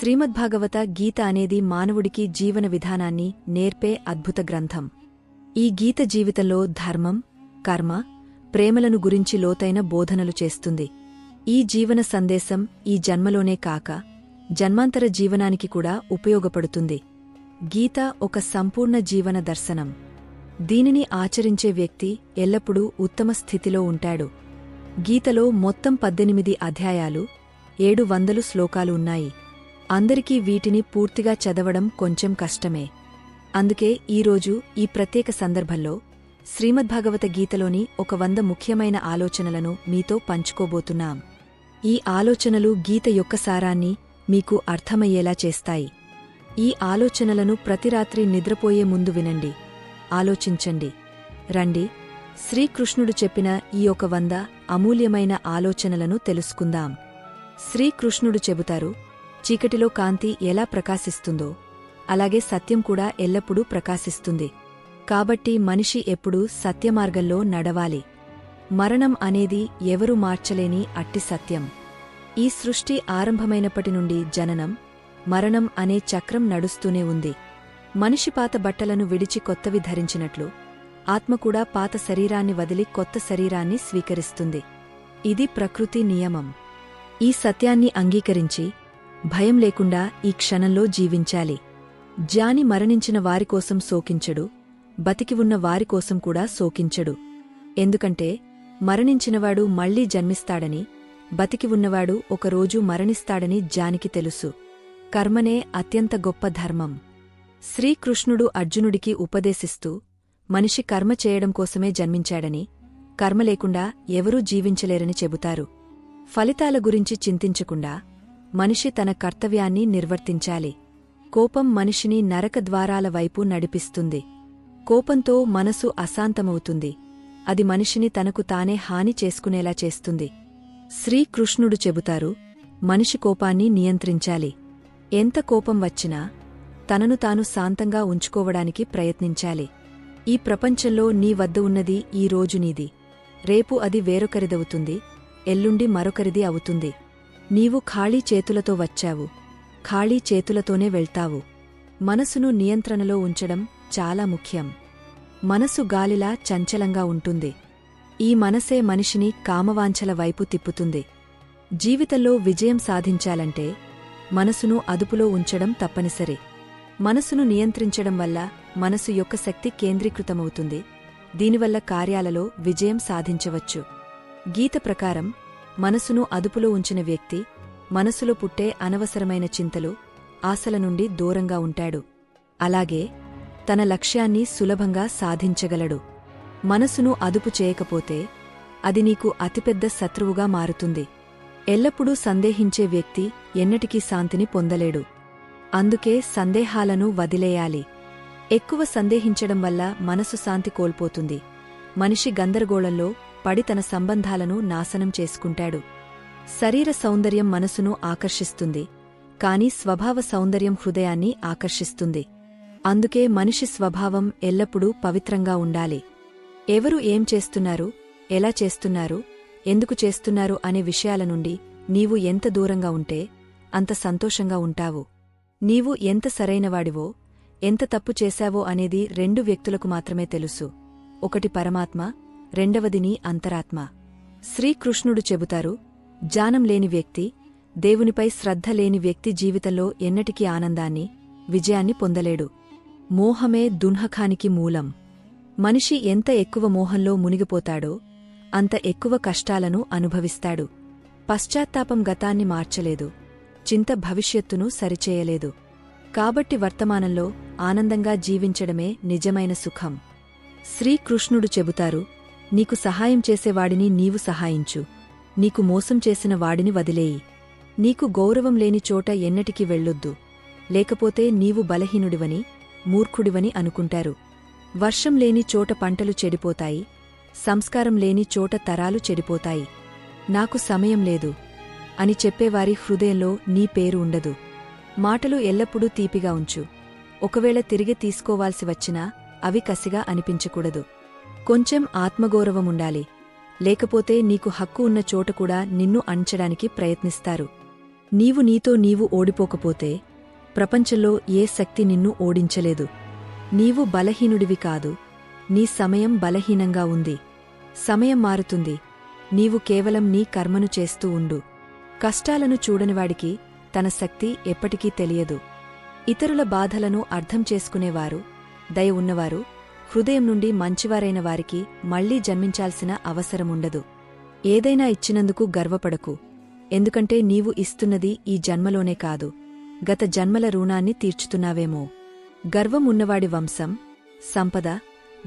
శ్రీమద్భాగవత గీత అనేది మానవుడికి జీవన విధానాన్ని నేర్పే అద్భుత గ్రంథం. ఈ గీత జీవితంలో ధర్మం కర్మ ప్రేమలను గురించి లోతైన బోధనలు చేస్తుంది. ఈ జీవన సందేశం ఈ జన్మలోనే కాక జన్మాంతర జీవనానికి కూడా ఉపయోగపడుతుంది. గీత ఒక సంపూర్ణ జీవన దర్శనం. దీనిని ఆచరించే వ్యక్తి ఎల్లప్పుడూ ఉత్తమ స్థితిలో ఉంటాడు. గీతలో మొత్తం పద్దెనిమిది అధ్యాయాలు ఏడు వందలు శ్లోకాలు ఉన్నాయి. అందరికీ వీటిని పూర్తిగా చదవడం కొంచెం కష్టమే. అందుకే ఈరోజు ఈ ప్రత్యేక సందర్భంలో శ్రీమద్భగవత గీతలోని ఒక వంద ముఖ్యమైన ఆలోచనలను మీతో పంచుకోబోతున్నాం. ఈ ఆలోచనలు గీత యొక్క సారాన్ని మీకు అర్థమయ్యేలా చేస్తాయి. ఈ ఆలోచనలను ప్రతిరాత్రి నిద్రపోయే ముందు వినండి. ఆలోచించండి. రండి. శ్రీకృష్ణుడు చెప్పిన ఈ ఒక వంద అమూల్యమైన ఆలోచనలను తెలుసుకుందాం. శ్రీకృష్ణుడు చెబుతారు చీకటిలో కాంతి ఎలా ప్రకాశిస్తుందో అలాగే సత్యం కూడా ఎల్లప్పుడూ ప్రకాశిస్తుంది. కాబట్టి మనిషి ఎప్పుడూ సత్యమార్గంలో నడవాలి. మరణం అనేది ఎవరూ మార్చలేని అట్టి సత్యం. ఈ సృష్టి ఆరంభమైనప్పటి నుండి జననం మరణం అనే చక్రం నడుస్తూనే ఉంది. మనిషి పాత బట్టలను విడిచి కొత్తవి ధరించినట్లు ఆత్మ కూడా పాత శరీరాన్ని వదిలి కొత్త శరీరాన్ని స్వీకరిస్తుంది. ఇది ప్రకృతి నియమం. ఈ సత్యాన్ని అంగీకరించి భయం లేకుండా ఈ క్షణంలో జీవించాలి. జాని మరణించిన వారికోసం శోకించడు. బతికి ఉన్న వారికోసం కూడా శోకించడు. ఎందుకంటే మరణించినవాడు మళ్ళీ జన్మిస్తాడని బతికి ఉన్నవాడు ఒకరోజు మరణిస్తాడని జానికి తెలుసు. కర్మనే అత్యంత గొప్ప ధర్మం. శ్రీకృష్ణుడు అర్జునుడికి ఉపదేశిస్తూ మనిషి కర్మ చేయడం కోసమే జన్మించాడని కర్మ లేకుండా ఎవరూ జీవించలేరని చెబుతారు. ఫలితాల గురించి చింతించకుండా మనిషి తన కర్తవ్యాన్ని నిర్వర్తించాలి. కోపం మనిషిని నరక ద్వారాల వైపు నడిపిస్తుంది. కోపంతో మనసు అశాంతమవుతుంది. అది మనిషిని తనకు తానే హాని చేసుకునేలా చేస్తుంది. శ్రీకృష్ణుడు చెబుతారు మనిషి కోపాన్ని నియంత్రించాలి. ఎంత కోపం వచ్చినా తనను తాను శాంతంగా ఉంచుకోవడానికి ప్రయత్నించాలి. ఈ ప్రపంచంలో నీ వద్ద ఉన్నది ఈ రోజు నీది. రేపు అది వేరొకరిదవుతుంది ఎల్లుండి మరొకరిది అవుతుంది. నీవు ఖాళీ చేతులతో వచ్చావు. ఖాళీ చేతులతోనే వెళ్తావు. మనసును నియంత్రణలో ఉంచడం చాలా ముఖ్యం. మనసు గాలిలా చంచలంగా ఉంటుంది. ఈ మనసే మనిషిని కామవాంఛల వైపు తిప్పుతుంది. జీవితంలో విజయం సాధించాలంటే మనసును అదుపులో ఉంచడం తప్పనిసరి. మనసును నియంత్రించడం వల్ల మనసు యొక్క శక్తి కేంద్రీకృతమవుతుంది. దీనివల్ల కార్యాలలో విజయం సాధించవచ్చు. గీత ప్రకారం మనసును అదుపులో ఉంచిన వ్యక్తి మనసులో పుట్టే అనవసరమైన చింతలు ఆశల నుండి దూరంగా ఉంటాడు. అలాగే తన లక్ష్యాన్ని సులభంగా సాధించగలడు. మనసును అదుపు చేయకపోతే అది నీకు అతిపెద్ద శత్రువుగా మారుతుంది. ఎల్లప్పుడూ సందేహించే వ్యక్తి ఎన్నటికీ శాంతిని పొందలేడు. అందుకే సందేహాలను వదిలేయాలి. ఎక్కువ సందేహించడం వల్ల మనసు శాంతి కోల్పోతుంది. మనిషి గందరగోళంలో పడి తన సంబంధాలను నాశనం చేసుకుంటాడు. శరీర సౌందర్యం మనసును ఆకర్షిస్తుంది. కాని స్వభావ సౌందర్యం హృదయాన్ని ఆకర్షిస్తుంది. అందుకే మనిషి స్వభావం ఎల్లప్పుడూ పవిత్రంగా ఉండాలి. ఎవరు ఏం చేస్తున్నారు? ఎలా చేస్తున్నారు? ఎందుకు చేస్తున్నారు అనే విషయాల నుండి నీవు ఎంత దూరంగా ఉంటే అంత సంతోషంగా ఉంటావు. నీవు ఎంత సరైనవాడివో ఎంత తప్పు చేశావో అనేది రెండు వ్యక్తులకు మాత్రమే తెలుసు. ఒకటి పరమాత్మ రెండవది నీ అంతరాత్మ. శ్రీకృష్ణుడు చెబుతారు జానం లేని వ్యక్తి దేవునిపై శ్రద్ధ లేని వ్యక్తి జీవితంలో ఎన్నటికీ ఆనందాన్ని విజయాన్ని పొందలేడు. మోహమే దున్హఖానికి మూలం. మనిషి ఎంత ఎక్కువ మోహంలో మునిగిపోతాడో అంత ఎక్కువ కష్టాలను అనుభవిస్తాడు. పశ్చాత్తాపం గతాన్ని మార్చలేదు. చింత భవిష్యత్తును సరిచేయలేదు. కాబట్టి వర్తమానంలో ఆనందంగా జీవించడమే నిజమైన సుఖం. శ్రీకృష్ణుడు చెబుతారు నీకు సహాయం చేసేవాడిని నీవు సహాయించు. నీకు మోసం చేసిన వాడిని వదిలేయి. నీకు గౌరవం లేని చోట ఎన్నటికి వెళ్ళొద్దు. లేకపోతే నీవు బలహీనుడివని మూర్ఖుడివని అనుకుంటారు. వర్షం లేని చోట పంటలు చెడిపోతాయి. సంస్కారం లేని చోట తరాలు చెడిపోతాయి. నాకు సమయం లేదు. అని చెప్పేవారి హృదయంలో నీ పేరు ఉండదు. మాటలు ఎల్లప్పుడూ తీపిగా ఉంచు. ఒకవేళ తిరిగి తీసుకోవాల్సి వచ్చినా అవి కసిగా అనిపించకూడదు. కొంచెం ఆత్మగౌరవముండాలి. లేకపోతే నీకు హక్కు ఉన్న చోట కూడా నిన్ను అంచడానికి ప్రయత్నిస్తారు. నీవు నీతో నీవు ఓడిపోకపోతే ప్రపంచంలో ఏ శక్తి నిన్ను ఓడించలేదు. నీవు బలహీనుడివి కాదు. నీ సమయం బలహీనంగా ఉంది. సమయం మారుతుంది. నీవు కేవలం నీ కర్మను చేస్తూ ఉండు. కష్టాలను చూడనివాడికి తన శక్తి ఎప్పటికీ తెలియదు. ఇతరుల బాధలను అర్థం చేసుకునేవారు దయ ఉన్నవారు హృదయం నుండి మంచివారైన వారికి మళ్ళీ జన్మించాల్సిన అవసరముండదు. ఏదైనా ఇచ్చినందుకు గర్వపడకు. ఎందుకంటే నీవు ఇస్తున్నది ఈ జన్మలోనే కాదు. గత జన్మల రుణాన్ని తీర్చుతున్నావేమో. గర్వం ఉన్నవాడి వంశం సంపద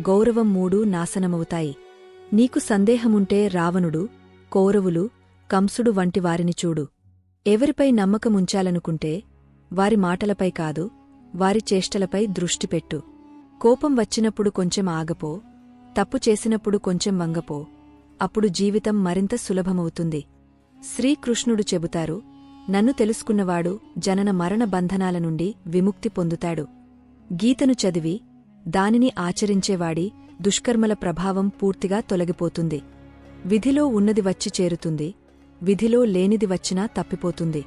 గౌరవం మూడూ నాశనమవుతాయి. నీకు సందేహముంటే రావణుడు కౌరవులు కంసుడు వంటి వారిని చూడు. ఎవరిపై నమ్మకముంచాలనుకుంటే వారి మాటలపై కాదు వారి చేష్టలపై దృష్టిపెట్టు కోపం వచ్చినప్పుడు కొంచెం ఆగపో తప్పు చేసినప్పుడు కొంచెం వంగపో అప్పుడు జీవితం మరింత సులభమవుతుంది. శ్రీకృష్ణుడు చెబుతారు నన్ను తెలుసుకున్నవాడు జనన మరణ బంధనాల నుండి విముక్తి పొందుతాడు. గీతను చదివి దానిని ఆచరించేవాడి దుష్కర్మల ప్రభావం పూర్తిగా తొలగిపోతుంది. విధిలో ఉన్నది వచ్చి చేరుతుంది విధిలో లేనిది వచ్చినా తప్పిపోతుంది.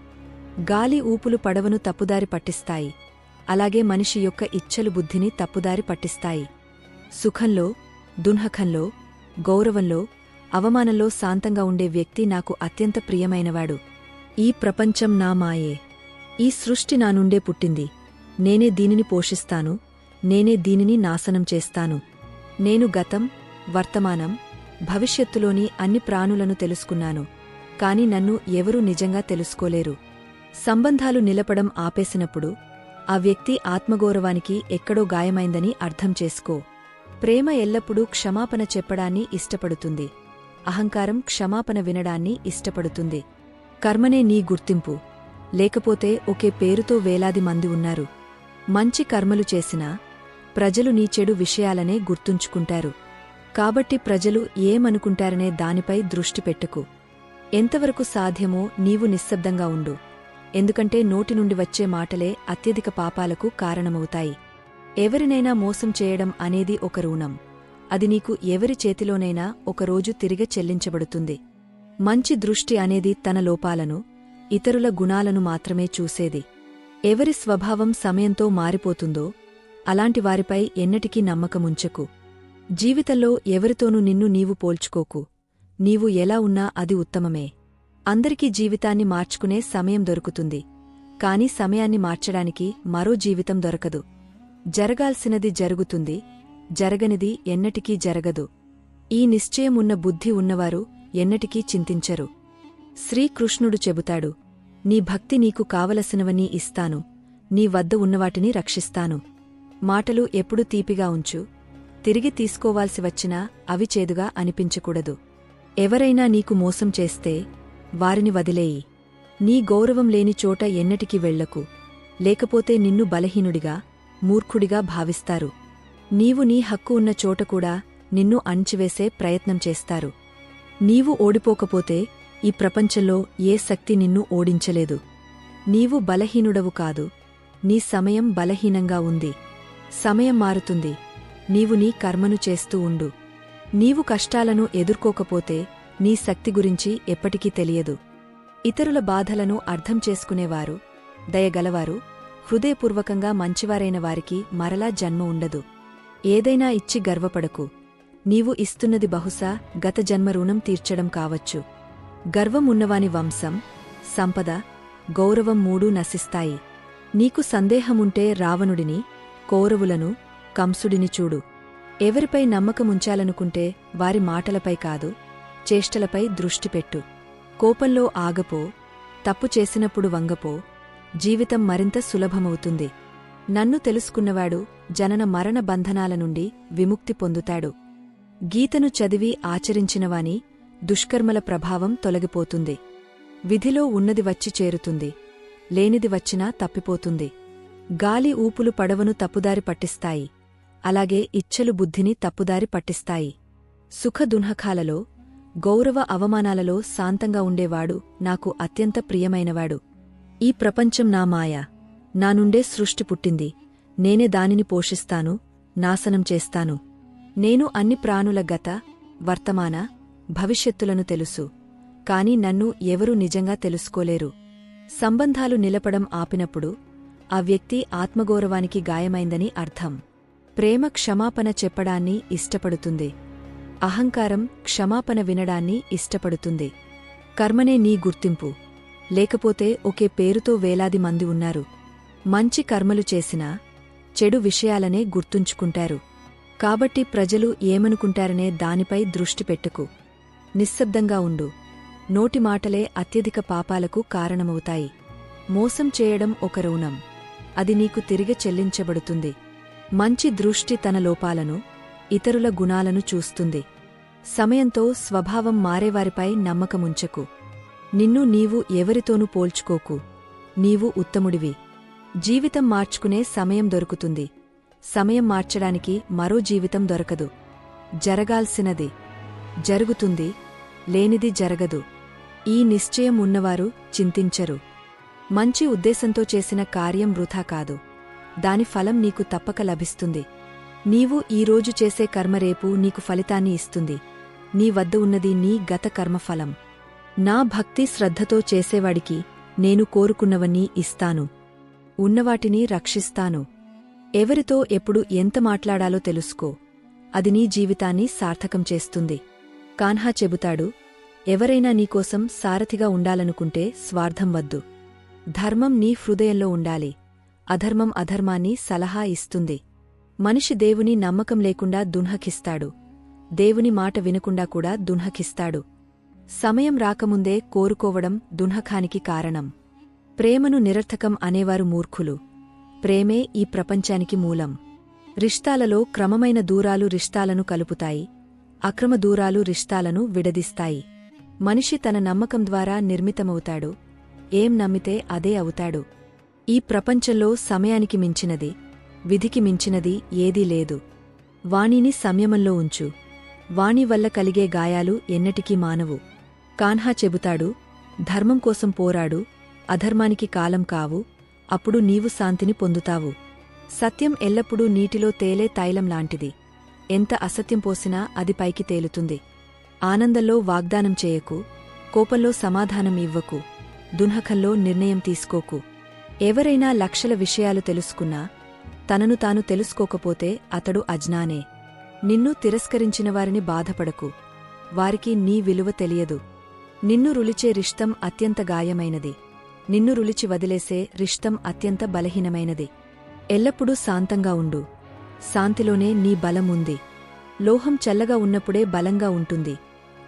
గాలి ఊపులు పడవను తప్పుదారి పట్టిస్తాయి. అలాగే మనిషి యొక్క ఇచ్ఛలు బుద్ధిని తప్పుదారి పట్టిస్తాయి. సుఖంలో దున్హఖంలో గౌరవంలో అవమానంలో శాంతంగా ఉండే వ్యక్తి నాకు అత్యంత ప్రియమైనవాడు. ఈ ప్రపంచం నా మాయే. ఈ సృష్టి నా నుండే పుట్టింది. నేనే దీనిని పోషిస్తాను. నేనే దీనిని నాశనం చేస్తాను. నేను గతం వర్తమానం భవిష్యత్తులోని అన్ని ప్రాణులను తెలుసుకున్నాను. కాని నన్ను ఎవరూ నిజంగా తెలుసుకోలేరు. సంబంధాలు నిలపడం ఆపేసినప్పుడు ఆ వ్యక్తి ఆత్మగౌరవానికి ఎక్కడో గాయమైందని అర్థం చేసుకో. ప్రేమ ఎల్లప్పుడూ క్షమాపణ చెప్పడాన్ని ఇష్టపడుతుంది. అహంకారం క్షమాపణ వినడాన్ని ఇష్టపడుతుంది. కర్మనే నీ గుర్తింపు. లేకపోతే ఒకే పేరుతో వేలాది మంది ఉన్నారు. మంచి కర్మలు చేసినా ప్రజలు నీ చెడు విషయాలనే గుర్తుంచుకుంటారు. కాబట్టి ప్రజలు ఏమనుకుంటారనే దానిపై దృష్టి పెట్టుకు. ఎంతవరకు సాధ్యమో నీవు నిశ్శబ్దంగా ఉండు. ఎందుకంటే నోటి నుండి వచ్చే మాటలే అత్యధిక పాపాలకు కారణమవుతాయి. ఎవరినైనా మోసం చేయడం అనేది ఒక రుణం. అది నీకు ఎవరి చేతిలోనైనా ఒకరోజు తిరిగి చెల్లించబడుతుంది. మంచి దృష్టి అనేది తన లోపాలను ఇతరుల గుణాలను మాత్రమే చూసేది. ఎవరి స్వభావం సమయంతో మారిపోతుందో అలాంటి వారిపై ఎన్నటికీ నమ్మకముంచకు. జీవితంలో ఎవరితోనూ నిన్ను నీవు పోల్చుకోకు. నీవు ఎలా ఉన్నా అది ఉత్తమమే. అందరికీ జీవితాన్ని మార్చుకునే సమయం దొరుకుతుంది. కాని సమయాన్ని మార్చడానికి మరో జీవితం దొరకదు. జరగాల్సినది జరుగుతుంది. జరగనిది ఎన్నటికీ జరగదు. ఈ నిశ్చయమున్న బుద్ధి ఉన్నవారు ఎన్నటికీ చింతించరు. శ్రీకృష్ణుడు చెబుతాడు నీ భక్తి నీకు కావలసినవన్నీ ఇస్తాను. నీ వద్ద ఉన్నవాటిని రక్షిస్తాను. మాటలు ఎప్పుడు తీపిగా ఉంచు. తిరిగి తీసుకోవాల్సి వచ్చినా అవి చేదుగా అనిపించకూడదు. ఎవరైనా నీకు మోసం చేస్తే వారిని వదిలేయి. నీ గౌరవం లేని చోట ఎన్నటికి వెళ్ళకు లేకపోతే నిన్ను బలహీనుడిగా మూర్ఖుడిగా భావిస్తారు. నీవు నీ హక్కు ఉన్న చోట కూడా నిన్ను అణిచివేసే ప్రయత్నం చేస్తారు. నీవు ఓడిపోకపోతే ఈ ప్రపంచంలో ఏ శక్తి నిన్ను ఓడించలేదు. నీవు బలహీనుడవు కాదు. నీ సమయం బలహీనంగా ఉంది. సమయం మారుతుంది. నీవు నీ కర్మను చేస్తూ ఉండు. నీవు కష్టాలను ఎదుర్కోకపోతే నీ శక్తి గురించి ఎప్పటికీ తెలియదు. ఇతరుల బాధలను అర్థం చేసుకునేవారు దయగలవారు హృదయపూర్వకంగా మంచివారైన వారికి మరలా జన్మ ఉండదు. ఏదైనా ఇచ్చి గర్వపడకు. నీవు ఇస్తున్నది బహుశా గత జన్మ రుణం తీర్చడం కావచ్చు. గర్వం ఉన్నవాని వంశం సంపద గౌరవం మూడూ నశిస్తాయి. నీకు సందేహముంటే రావణుడిని కౌరవులను కంసుడిని చూడు. ఎవరిపై నమ్మకముంచాలనుకుంటే వారి మాటలపై కాదు చేష్టలపై దృష్టిపెట్టు కోపంలో ఆగపో తప్పు చేసినప్పుడు వంగపో. జీవితం మరింత సులభమవుతుంది. నన్ను తెలుసుకున్నవాడు జనన మరణ బంధనాల నుండి విముక్తి పొందుతాడు. గీతను చదివి ఆచరించినవాని దుష్కర్మల ప్రభావం తొలగిపోతుంది. విధిలో ఉన్నది వచ్చి చేరుతుంది. లేనిది వచ్చినా తప్పిపోతుంది. గాలి ఊపులు పడవను తప్పుదారి పట్టిస్తాయి. అలాగే ఇచ్చలు బుద్ధిని తప్పుదారి పట్టిస్తాయి. సుఖదున్హకాలలో గౌరవ అవమానాలలో శాంతంగా ఉండేవాడు నాకు అత్యంత ప్రియమైనవాడు. ఈ ప్రపంచం నా మాయ. నా నుండే సృష్టి పుట్టింది. నేనే దానిని పోషిస్తాను నాశనం చేస్తాను. నేను అన్ని ప్రాణుల గత వర్తమాన భవిష్యత్తులను తెలుసు. కాని నన్ను ఎవరూ నిజంగా తెలుసుకోలేరు. సంబంధాలు నిలపడం ఆపినప్పుడు ఆ వ్యక్తి ఆత్మగౌరవానికి గాయమైందని అర్థం. ప్రేమ క్షమాపణ చెప్పడాన్ని ఇష్టపడుతుంది. అహంకారం క్షమాపణ వినడాన్ని ఇష్టపడుతుంది. కర్మనే నీ గుర్తింపు. లేకపోతే ఒకే పేరుతో వేలాది మంది ఉన్నారు. మంచి కర్మలు చేసినా చెడు విషయాలనే గుర్తుంచుకుంటారు. కాబట్టి ప్రజలు ఏమనుకుంటారనే దానిపై దృష్టి పెట్టుకు. నిశ్శబ్దంగా ఉండు. నోటి మాటలే అత్యధిక పాపాలకు కారణమవుతాయి. మోసం చేయడం ఒక రుణం అది నీకు తిరిగి చెల్లించబడుతుంది. మంచి దృష్టి తన లోపాలను ఇతరుల గుణాలను చూస్తుంది. సమయంతో స్వభావం మారేవారిపై నమ్మకముంచకు. నిన్ను నీవు ఎవరితోనూ పోల్చుకోకు. నీవు ఉత్తముడివి. జీవితం మార్చుకునే సమయం దొరుకుతుంది. సమయం మార్చడానికి మరో జీవితం దొరకదు. జరగాల్సినది. జరుగుతుంది. లేనిది జరగదు. ఈ నిశ్చయం ఉన్నవారు చింతించరు. మంచి ఉద్దేశంతో చేసిన కార్యం వృథా కాదు. దాని ఫలం నీకు తప్పక లభిస్తుంది. నీవు ఈరోజు చేసే కర్మ రేపు నీకు ఫలితాన్ని ఇస్తుంది. నీ వద్ద ఉన్నది నీ గత కర్మఫలం. నా భక్తి శ్రద్ధతో చేసేవాడికి నేను కోరుకున్నవన్నీ ఇస్తాను. ఉన్నవాటిని రక్షిస్తాను. ఎవరితో ఎప్పుడు ఎంత మాట్లాడాలో తెలుసుకో. అది నీ జీవితాన్ని సార్థకం చేస్తుంది. కాన్హా చెబుతాడు ఎవరైనా నీకోసం సారథిగా ఉండాలనుకుంటే స్వార్థం వద్దు. ధర్మం నీ హృదయంలో ఉండాలి. అధర్మం అధర్మాన్ని సలహా ఇస్తుంది. మనిషి దేవుని నమ్మకం లేకుండా దున్హకిస్తాడు. దేవుని మాట వినకుండా కూడా దున్హకిస్తాడు. సమయం రాకముందే కోరుకోవడం దున్హకానికి కారణం. ప్రేమను నిరర్థకం అనేవారు మూర్ఖులు. ప్రేమే ఈ ప్రపంచానికి మూలం. రిష్తాలలో క్రమమైన దూరాలు రిష్తాలను కలుపుతాయి. అక్రమ దూరాలు రిష్తాలను విడదీస్తాయి. మనిషి తన నమ్మకం ద్వారా నిర్మితమవుతాడు. ఏం నమ్మితే అదే అవుతాడు. ఈ ప్రపంచంలో సమయానికి మించినది. విధికి మించినది ఏదీ లేదు. వాణిని సంయమంలో ఉంచు. వాణి వల్ల కలిగే గాయాలు ఎన్నటికీ మానవు. కాన్హా చెబుతాడు ధర్మం కోసం పోరాడు అధర్మానికి కాలం కావు అప్పుడు నీవు శాంతిని పొందుతావు. సత్యం ఎల్లప్పుడూ నీటిలో తేలే తైలం లాంటిది. ఎంత అసత్యం పోసినా అది పైకి తేలుతుంది. ఆనందంలో వాగ్దానం చేయకు కోపంలో సమాధానం ఇవ్వకు దున్హకంలో నిర్ణయం తీసుకోకు. ఎవరైనా లక్షల విషయాలు తెలుసుకున్నా తనను తాను తెలుసుకోకపోతే అతడు అజ్ఞానే. నిన్ను తిరస్కరించిన వారిని బాధపడకు. వారికి నీ విలువ తెలియదు. నిన్ను రులిచే రిష్టం అత్యంత గాయమైనది. నిన్ను రులిచి వదిలేసే రిష్టం అత్యంత బలహీనమైనది. ఎల్లప్పుడూ శాంతంగా ఉండు. శాంతిలోనే నీ బలం ఉంది. లోహం చల్లగా ఉన్నప్పుడే బలంగా ఉంటుంది.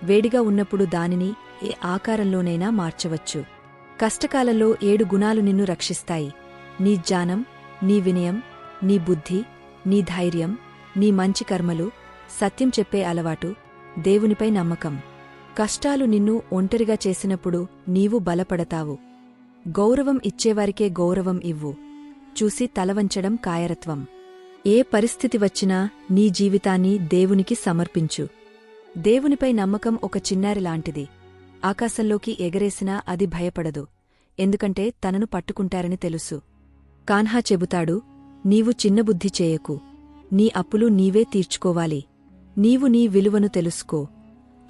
వేడిగా ఉన్నప్పుడు దానిని ఏ ఆకారంలోనైనా మార్చవచ్చు. కష్టకాలంలో ఏడు గుణాలు నిన్ను రక్షిస్తాయి. నీ జ్ఞానం నీ వినయం నీ బుద్ధి నీ ధైర్యం నీ మంచి కర్మలు సత్యం చెప్పే అలవాటు దేవునిపై నమ్మకం. కష్టాలు నిన్ను ఒంటరిగా చేసినప్పుడు నీవు బలపడతావు. గౌరవం ఇచ్చేవారికే గౌరవం ఇవ్వు. చూసి తలవంచడం కాయరత్వం. ఏ పరిస్థితి వచ్చినా నీ జీవితాన్ని దేవునికి సమర్పించు. దేవునిపై నమ్మకం ఒక చిన్నారి లాంటిది. ఆకాశంలోకి ఎగరేసినా అది భయపడదు. ఎందుకంటే తనను పట్టుకుంటారని తెలుసు. కాన్హా చెబుతాడు నీవు చిన్నబుద్ధి చేయకు. నీ అప్పులు నీవే తీర్చుకోవాలి. నీవు నీ విలువను తెలుసుకో.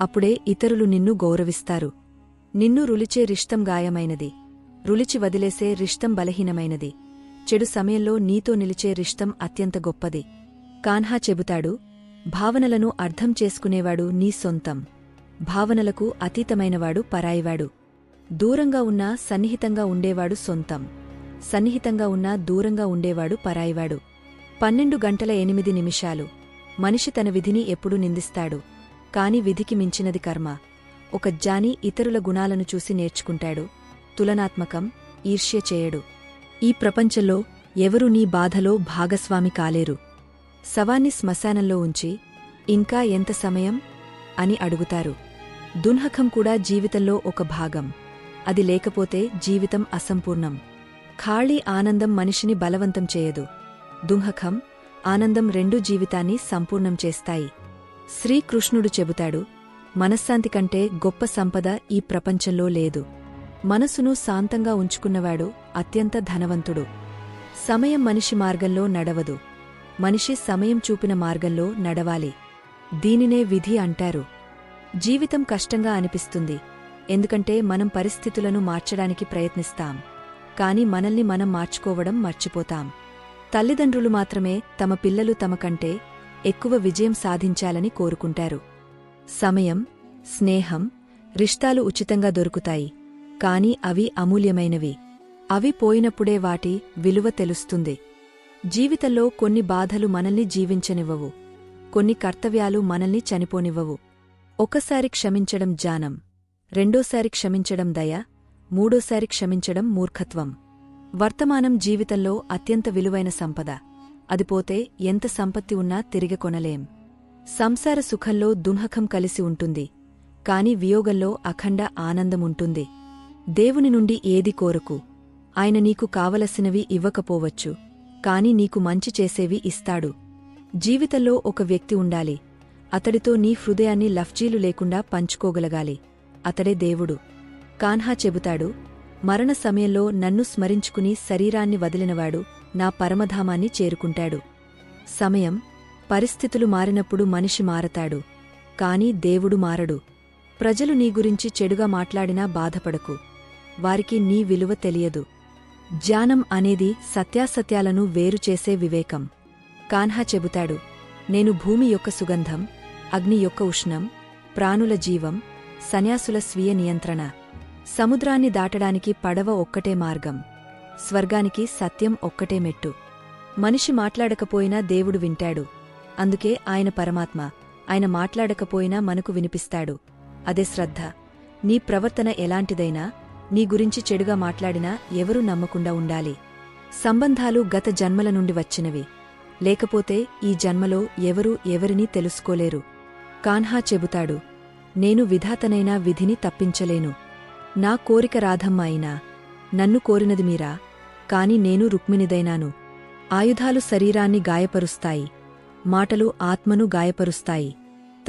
అప్పుడే ఇతరులు నిన్ను గౌరవిస్తారు. నిన్ను రులిచే రిష్టం గాయమైనది. రులిచి వదిలేసే రిష్టం బలహీనమైనది. చెడు సమయంలో నీతో నిలిచే రిష్టం అత్యంత గొప్పది. కాన్హా చెబుతాడు భావనలను అర్థం చేసుకునేవాడు నీ సొంతం. భావనలకు అతీతమైనవాడు పరాయివాడు. దూరంగా ఉన్నా సన్నిహితంగా ఉండేవాడు సొంతం. సన్నిహితంగా ఉన్నా దూరంగా ఉండేవాడు పరాయివాడు. పన్నెండు గంటల ఎనిమిది నిమిషాలు. మనిషి తన విధిని ఎప్పుడూ నిందిస్తాడు. కాని విధికి మించినది కర్మ. ఒక జాని ఇతరుల గుణాలను చూసి నేర్చుకుంటాడు. తులనాత్మకం ఈర్ష్య చేయడు. ఈ ప్రపంచంలో ఎవరు నీ బాధలో భాగస్వామి కాలేరు. శవాన్ని శ్మశానంలో ఉంచి ఇంకా ఎంత సమయం అని అడుగుతారు. దున్హకం కూడా జీవితంలో ఒక భాగం. అది లేకపోతే జీవితం అసంపూర్ణం. ఖాళీ ఆనందం మనిషిని బలవంతం చేయదు. దుంహకం ఆనందం రెండూ జీవితాన్ని సంపూర్ణం చేస్తాయి. శ్రీకృష్ణుడు చెబుతాడు మనశ్శాంతి కంటే గొప్ప సంపద ఈ ప్రపంచంలో లేదు. మనసును శాంతంగా ఉంచుకున్నవాడు అత్యంత ధనవంతుడు. సమయం మనిషి మార్గంలో నడవదు. మనిషి సమయం చూపిన మార్గంలో నడవాలి. దీనినే విధి అంటారు. జీవితం కష్టంగా అనిపిస్తుంది. ఎందుకంటే మనం పరిస్థితులను మార్చడానికి ప్రయత్నిస్తాం. కాని మనల్ని మనం మార్చుకోవడం మర్చిపోతాం. తల్లిదండ్రులు మాత్రమే తమ పిల్లలు తమ కంటే ఎక్కువ విజయం సాధించాలని కోరుకుంటారు. సమయం స్నేహం రిష్తాలు ఉచితంగా దొరుకుతాయి. కాని అవి అమూల్యమైనవి. అవి పోయినప్పుడే వాటి విలువ తెలుస్తుంది. జీవితంలో కొన్ని బాధలు మనల్ని జీవించనివ్వవు. కొన్ని కర్తవ్యాలు మనల్ని చనిపోనివ్వవు. ఒకసారి క్షమించడం జానం. రెండోసారి క్షమించడం దయ. మూడోసారి క్షమించడం మూర్ఖత్వం. వర్తమానం జీవితంలో అత్యంత విలువైన సంపద. అది పోతే ఎంత సంపత్తి ఉన్నా తిరిగి కొనలేం. సంసార సుఖంలో దుంహకం కలిసి ఉంటుంది. కాని వియోగంలో అఖండ ఆనందముంటుంది దేవుని నుండి ఏది కోరకు? ఆయన నీకు కావలసినవి ఇవ్వకపోవచ్చు. కాని నీకు మంచి చేసేవి ఇస్తాడు. జీవితంలో ఒక వ్యక్తి ఉండాలి. అతడితో నీ హృదయాన్ని లఫ్జీలు లేకుండా పంచుకోగలగాలి. అతడే దేవుడు. కాన్హా చెబుతాడు మరణ సమయంలో నన్ను స్మరించుకుని శరీరాన్ని వదిలినవాడు నా పరమధామాన్ని చేరుకుంటాడు. సమయం పరిస్థితులు మారినప్పుడు మనిషి మారతాడు కాని దేవుడు మారడు. ప్రజలు నీ గురించి చెడుగా మాట్లాడినా బాధపడకు. వారికి నీ విలువ తెలియదు. జ్ఞానం అనేది సత్యాసత్యాలను వేరుచేసే వివేకం. కాన్హా చెబుతాడు నేను భూమి యొక్క సుగంధం అగ్ని యొక్క ఉష్ణం ప్రాణుల జీవం సన్యాసుల స్వీయ నియంత్రణ. సముద్రాన్ని దాటడానికి పడవ ఒక్కటే మార్గం. స్వర్గానికి సత్యం ఒక్కటే మెట్టు. మనిషి మాట్లాడకపోయినా దేవుడు వింటాడు. అందుకే ఆయన పరమాత్మ ఆయన మాట్లాడకపోయినా మనకు వినిపిస్తాడు. అదే శ్రద్ధ. నీ ప్రవర్తన ఎలాంటిదైనా నీ గురించి చెడుగా మాట్లాడినా ఎవరూ నమ్మకుండా ఉండాలి. సంబంధాలు గత జన్మల నుండి వచ్చినవి. లేకపోతే ఈ జన్మలో ఎవరూ ఎవరినీ తెలుసుకోలేరు. కాన్హా చెబుతాడు నేను విధాతనైనా విధిని తప్పించలేను. నా కోరిక రాధమ్మ అయినా నన్ను కోరినది మీరా? కాని నేను రుక్మిణిదైనాను. ఆయుధాలు శరీరాన్ని గాయపరుస్తాయి మాటలు ఆత్మను గాయపరుస్తాయి.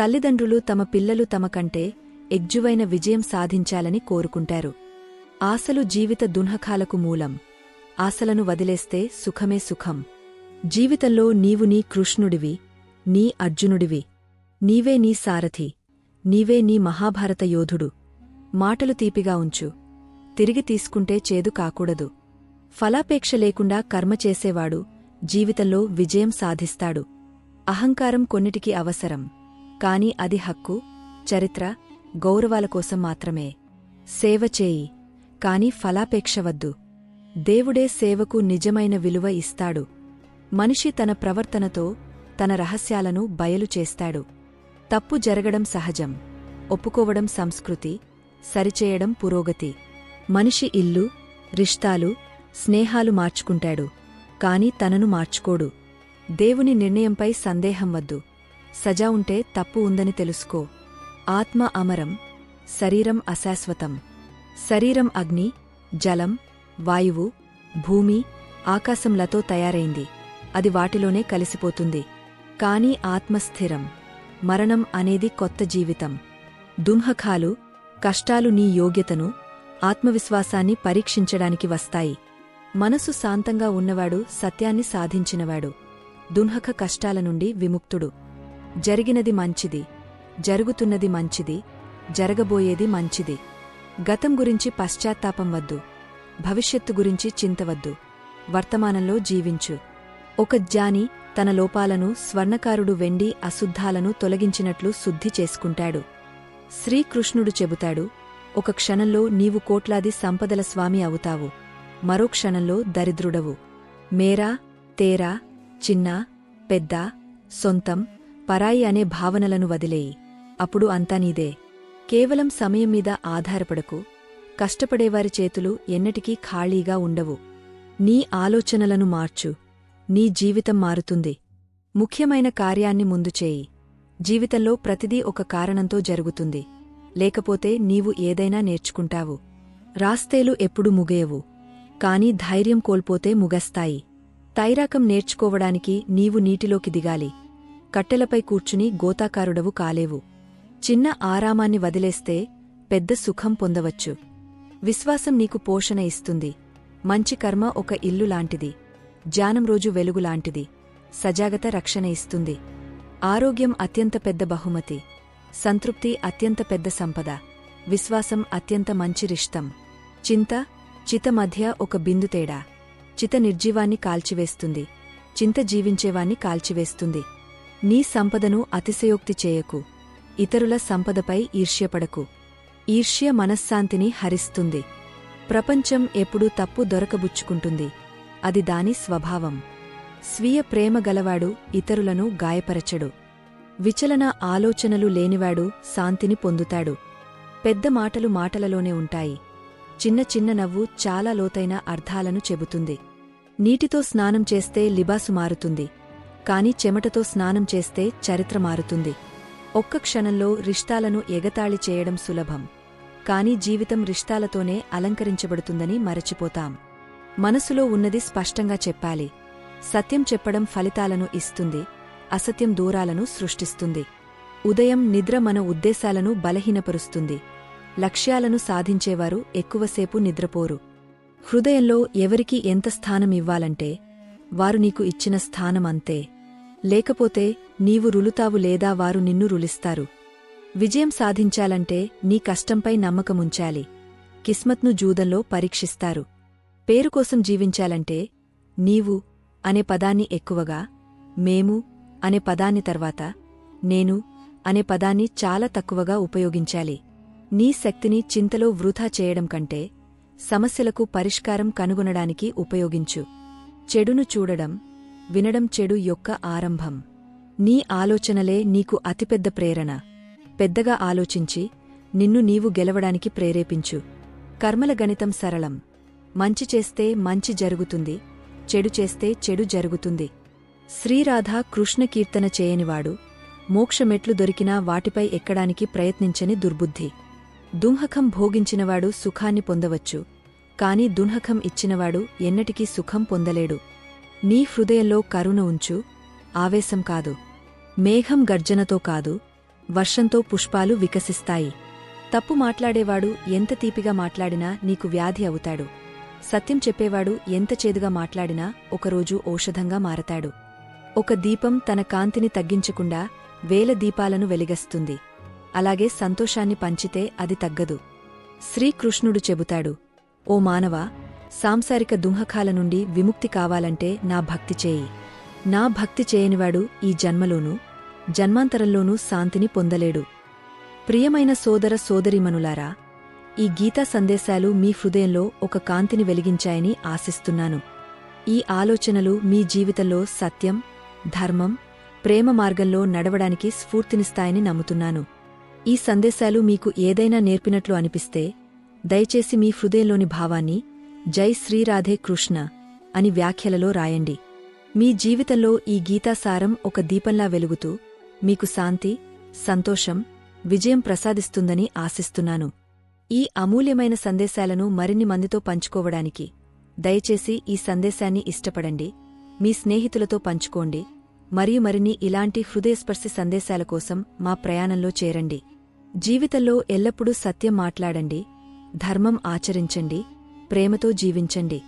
తల్లిదండ్రులు తమ పిల్లలు తమ కంటే ఎగ్జువైన విజయం సాధించాలని కోరుకుంటారు. ఆశలు జీవిత దున్హకాలకు మూలం. ఆశలను వదిలేస్తే సుఖమే సుఖం. జీవితంలో నీవు నీ కృష్ణుడివి నీ అర్జునుడివి. నీవే నీ సారథి. నీవే నీ మహాభారత యోధుడు. మాటలు తీపిగా ఉంచు. తిరిగి తీసుకుంటే చేదు కాకూడదు. ఫలాపేక్ష లేకుండా కర్మ చేసేవాడు జీవితంలో విజయం సాధిస్తాడు. అహంకారం కొన్నిటికి అవసరం. కాని అది హక్కు చరిత్ర గౌరవాల కోసం మాత్రమే. సేవ చేయి. కాని ఫలాపేక్ష వద్దు. దేవుడే సేవకు నిజమైన విలువ ఇస్తాడు. మనిషి తన ప్రవర్తనతో తన రహస్యాలను బయలు చేస్తాడు. తప్పు జరగడం సహజం. ఒప్పుకోవడం సంస్కృతి సరిచేయడం పురోగతి. మనిషి ఇల్లు రిష్తాలు స్నేహాలు మార్చుకుంటాడు. కాని తనను మార్చుకోడు. దేవుని నిర్ణయంపై సందేహం వద్దు. సజా ఉంటే తప్పు ఉందని తెలుసుకో. ఆత్మ అమరం శరీరం అశాశ్వతం. శరీరం అగ్ని జలం వాయువు భూమి ఆకాశంలతో తయారైంది. అది వాటిలోనే కలిసిపోతుంది. కాని ఆత్మస్థిరం మరణం అనేది కొత్త జీవితం. దుంహఖాలు కష్టాలు నీ యోగ్యతను ఆత్మవిశ్వాసాన్ని పరీక్షించడానికి వస్తాయి. మనసు శాంతంగా ఉన్నవాడు సత్యాన్ని సాధించినవాడు. దున్హక కష్టాల నుండి విముక్తుడు. జరిగినది మంచిది. జరుగుతున్నది మంచిది. జరగబోయేది మంచిది. గతం గురించి పశ్చాత్తాపం వద్దు. భవిష్యత్తు గురించి చింతవద్దు వర్తమానంలో జీవించు. ఒక జ్ఞాని తన లోపాలను స్వర్ణకారుడు వెండి అశుద్ధాలను తొలగించినట్లు శుద్ధి చేసుకుంటాడు. శ్రీకృష్ణుడు చెబుతాడు ఒక క్షణంలో నీవు కోట్లాది సంపదల స్వామి అవుతావు మరో క్షణంలో దరిద్రుడవు. మేరా తేరా చిన్న పెద్ద సొంతం పరాయి అనే భావనలను వదిలేయి. అప్పుడు అంతా నీదే. కేవలం సమయం మీద ఆధారపడకు. కష్టపడేవారి చేతులు ఎన్నటికీ ఖాళీగా ఉండవు. నీ ఆలోచనలను మార్చు. నీ జీవితం మారుతుంది. ముఖ్యమైన కార్యాన్ని ముందు చేయి. జీవితంలో ప్రతిదీ ఒక కారణంతో జరుగుతుంది. లేకపోతే నీవు ఏదైనా నేర్చుకుంటావు. రాస్తేలు ఎప్పుడు ముగేయవు కాని ధైర్యం కోల్పోతే ముగస్తాయి. తైరాకం నేర్చుకోవడానికి నీవు నీటిలోకి దిగాలి. కట్టెలపై కూర్చుని గోతాకారుడవు కాలేవు. చిన్న ఆరామాన్ని వదిలేస్తే పెద్ద సుఖం పొందవచ్చు. విశ్వాసం నీకు పోషణ ఇస్తుంది. మంచి కర్మ ఒక ఇల్లు లాంటిది. జ్ఞానం రోజు వెలుగులాంటిది సజాగత రక్షణ ఇస్తుంది. ఆరోగ్యం అత్యంత పెద్ద బహుమతి. సంతృప్తి అత్యంత పెద్ద సంపద. విశ్వాసం అత్యంత మంచి రిష్టం. చింత చిత మధ్య ఒక బిందు తేడా. చిత నిర్జీవాన్ని కాల్చివేస్తుంది. చింత జీవించేవాన్ని కాల్చివేస్తుంది. నీ సంపదను అతిశయోక్తి చేయకు. ఇతరుల సంపదపై ఈర్ష్యపడకు. ఈర్ష్య మనశ్శాంతిని హరిస్తుంది. ప్రపంచం ఎప్పుడూ తప్పు దొరకబుచ్చుకుంటుంది. అది దాని స్వభావం. స్వీయ ప్రేమ గలవాడు ఇతరులను గాయపరచడు. విచలన ఆలోచనలు లేనివాడు శాంతిని పొందుతాడు. పెద్ద మాటలు మాటలలోనే ఉంటాయి. చిన్న చిన్న నవ్వు చాలా లోతైన అర్థాలను చెబుతుంది. నీటితో స్నానం చేస్తే లిబాసు మారుతుంది. కాని చెమటతో స్నానం చేస్తే చరిత్ర మారుతుంది. ఒక్క క్షణంలో రిష్తాలను ఎగతాళి చేయడం సులభం. కాని జీవితం రిష్తాలతోనే అలంకరించబడుతుందని మరచిపోతాం. మనసులో ఉన్నది స్పష్టంగా చెప్పాలి. సత్యం చెప్పడం ఫలితాలను ఇస్తుంది అసత్యం దూరాలను సృష్టిస్తుంది. ఉదయం నిద్ర మన ఉద్దేశాలను బలహీనపరుస్తుంది. లక్ష్యాలను సాధించేవారు ఎక్కువసేపు నిద్రపోరు. హృదయంలో ఎవరికి ఎంత స్థానం ఇవ్వాలంటే వారు నీకు ఇచ్చిన స్థానం అంతే. లేకపోతే నీవు రులుతావు లేదా వారు నిన్ను రులిస్తారు. విజయం సాధించాలంటే నీ కష్టంపై నమ్మకముంచాలి. కిస్మత్ను జూదంలో పరీక్షిస్తారు. పేరుకోసం జీవించాలంటే నీవు అనే పదాన్ని ఎక్కువగా మేము అనే పదాన్ని తర్వాత నేను అనే పదాన్ని చాలా తక్కువగా ఉపయోగించాలి. నీ శక్తిని చింతలో వృధా చేయడం కంటే సమస్యలకు పరిష్కారం కనుగొనడానికి ఉపయోగించు. చెడును చూడడం వినడం చెడు యొక్క ఆరంభం. నీ ఆలోచనలే నీకు అతిపెద్ద ప్రేరణ. పెద్దగా ఆలోచించి నిన్ను నీవు గెలవడానికి ప్రేరేపించు. కర్మల గణితం సరళం. మంచి చేస్తే మంచి జరుగుతుంది చెడు చేస్తే చెడు జరుగుతుంది. శ్రీరాధ కృష్ణ కీర్తన చేయనివాడు. మోక్షమెట్లు దొరికినా వాటిపై ఎక్కడానికి ప్రయత్నించని దుర్బుద్ధి. దుంహకం భోగించినవాడు సుఖాన్ని పొందవచ్చు. కాని దున్హకం ఇచ్చినవాడు ఎన్నటికీ సుఖం పొందలేడు. నీ హృదయంలో కరుణ ఉంచు. ఆవేశం కాదు. మేఘం గర్జనతో కాదు. వర్షంతో పుష్పాలు వికసిస్తాయి. తప్పు మాట్లాడేవాడు ఎంత తీపిగా మాట్లాడినా నీకు వ్యాధి అవుతాడు. సత్యం చెప్పేవాడు ఎంత చేదుగా మాట్లాడినా ఒకరోజు ఔషధంగా మారతాడు. ఒక దీపం తన కాంతిని తగ్గించకుండా వేల దీపాలను వెలిగస్తుంది. అలాగే సంతోషాన్ని పంచితే అది తగ్గదు. శ్రీకృష్ణుడు చెబుతాడు ఓ మానవా సాంసారిక దుంహకాల నుండి విముక్తి కావాలంటే నా భక్తి చేయి. నా భక్తి చేయనివాడు ఈ జన్మలోనూ జన్మాంతరంలోనూ శాంతిని పొందలేడు. ప్రియమైన సోదర సోదరిమనులారా ఈ గీతా సందేశాలు మీ హృదయంలో ఒక కాంతిని వెలిగించాయని ఆశిస్తున్నాను. ఈ ఆలోచనలు మీ జీవితంలో సత్యం ధర్మం ప్రేమ మార్గంలో నడవడానికి స్ఫూర్తినిస్తాయని నమ్ముతున్నాను. ఈ సందేశాలు మీకు ఏదైనా నేర్పినట్లు అనిపిస్తే దయచేసి మీ హృదయంలోని భావాన్ని జై శ్రీరాధే కృష్ణ అని వ్యాఖ్యలలో రాయండి. మీ జీవితంలో ఈ గీతాసారం ఒక దీపంలా వెలుగుతూ మీకు శాంతి సంతోషం విజయం ప్రసాదిస్తుందని ఆశిస్తున్నాను. ఈ అమూల్యమైన సందేశాలను మరిన్ని మందితో పంచుకోవడానికి దయచేసి ఈ సందేశాన్ని ఇష్టపడండి. మీ స్నేహితులతో పంచుకోండి. మరియు మరిన్ని ఇలాంటి హృదయస్పర్శి సందేశాల కోసం మా ప్రయాణంలో చేరండి. జీవితంలో ఎల్లప్పుడూ సత్యం మాట్లాడండి. ధర్మం ఆచరించండి. ప్రేమతో జీవించండి.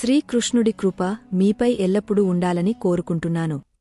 శ్రీకృష్ణుడి కృప మీపై ఎల్లప్పుడూ ఉండాలని కోరుకుంటున్నాను.